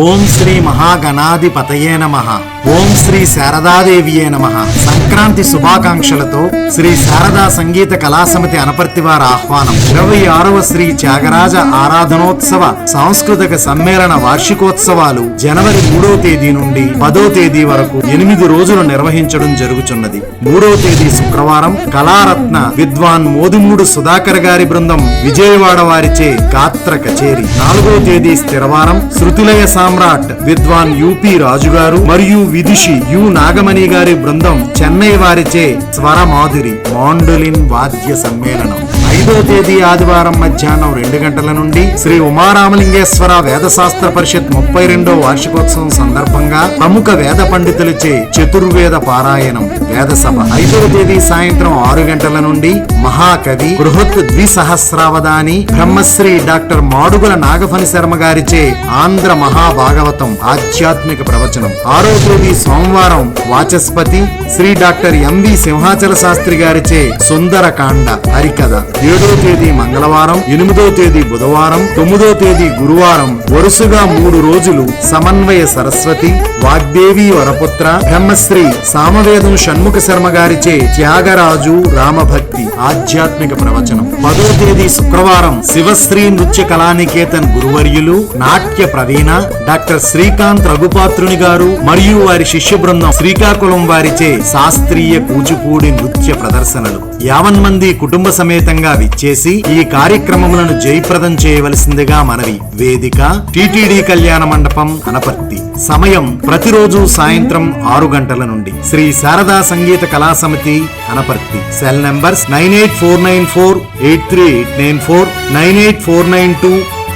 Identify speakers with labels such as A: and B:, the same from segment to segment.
A: ఓం శ్రీ మహాగణాధిపతయే నమ. ఓం శ్రీ శారదాదేవియే నమ. సంక్రాంతి శుభాకాంక్షలతో శ్రీ శారదా సంగీత కళాసమితి అనపర్తి వారి ఆహ్వానం. ఇరవై ఆరవ శ్రీ త్యాగరాజ ఆరాధనోత్సవ సాంస్కృతిక సమ్మేళన వార్షికోత్సవాలు జనవరి మూడో తేదీ నుండి పదో తేదీ వరకు ఎనిమిది రోజులు నిర్వహించడం జరుగుతున్నది మూడో తేదీ శుక్రవారం కళారత్న విద్వాన్ మోదిమూడు సుధాకర్ గారి బృందం విజయవాడ వారిచే గాత్ర కచేరి. నాలుగో తేదీ స్థిరవారం శృతిలయ సామ్రాట్ విద్వాన్ యూపీ రాజు గారు మరియు విదుషి యు నాగమణి గారి బృందం చెన్నై వారిచే స్వర మాధురి మాండోలిన్ వాద్య సమ్మేళనం. ఐదో తేదీ ఆదివారం మధ్యాహ్నం రెండు గంటల నుండి శ్రీ ఉమారామలింగేశ్వర వేదశాస్త్ర పరిషత్ ముప్పై రెండో వార్షికోత్సవం సందర్భంగా ప్రముఖ వేద పండితులచే చతుర్వేద పారాయణం. వేద సభ ఐదవ తేదీ సాయంత్రం ఆరు గంటల నుండి మహాకవి బృహత్ ద్విసహస్రావధాని బ్రహ్మశ్రీ డాక్టర్ మాడుగుల నాగఫణి శర్మ గారిచే ఆంధ్ర మహాభాగవతం ఆధ్యాత్మిక ప్రవచనం. ఆరో తేదీ సోమవారం Vachaspati Sri doctor M V Simhachala Sastri గారిచే సుందరకాండ హరికథ. ఏడో తేదీ మంగళవారం ఎనిమిదో తేదీ బుధవారం తొమ్మిదో తేదీ గురువారం. వరుసగా మూడు రోజులు సమన్వయ సరస్వతి వాగ్దేవి వరపుత్ర బ్రహ్మశ్రీ సామవేదం షణ్ముఖ శర్మ గారిచే త్యాగరాజు రామభక్తి ఆధ్యాత్మిక ప్రవచనం. పదో తేదీ శుక్రవారం శివశ్రీ నృత్య కళానికేతన్ గురువర్యులు నాట్య ప్రవీణ డాక్టర్ శ్రీకాంత్ రఘుపాత్రుని గారు మరియు వారి శిష్య బృందం శ్రీకాకుళం వారిచే శాస్త్రీయ కూచిపూడి నృత్య ప్రదర్శనలు. యావన్ మంది కుటుంబ సమేతంగా విచ్చేసి ఈ కార్యక్రమములను జయప్రదం చేయవలసిందిగా మనవి. వేదిక టిటిడి కళ్యాణ మండపం అనపర్తి సమయం ప్రతిరోజు సాయంత్రం ఆరు గంటల నుండి. Shri Sharada Sangeeta Kala Samiti Anaparthi cell numbers nine eight four nine four eight three eight nine four nine eight four nine two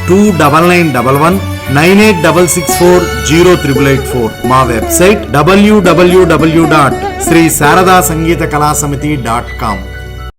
A: two double nine double one nine eight double six four zero triple eight four. మా website WWW dot Sri Sharada Sangeeta Kala Samiti dot com.